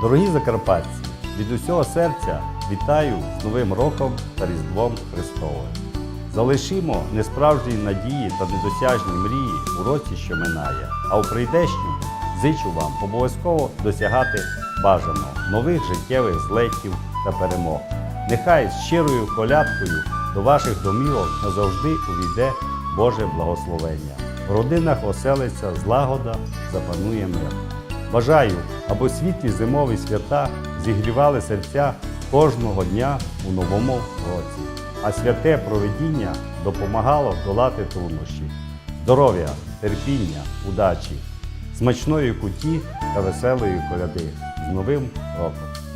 Дорогі закарпатці, від усього серця вітаю з Новим роком та Різдвом Христовим. Залишимо несправжні надії та недосяжні мрії у році, що минає, а у прийдешньому зичу вам обов'язково досягати бажаного нових життєвих злетів та перемог. Нехай з щирою колядкою до ваших домівок назавжди увійде Боже благословення. В родинах оселиться злагода, запанує мир. Бажаю, аби світлі зимові свята зігрівали серця кожного дня у новому році, а святе проведіння допомагало долати труднощі. Здоров'я, терпіння, удачі, смачної куті та веселої коляди з Новим роком!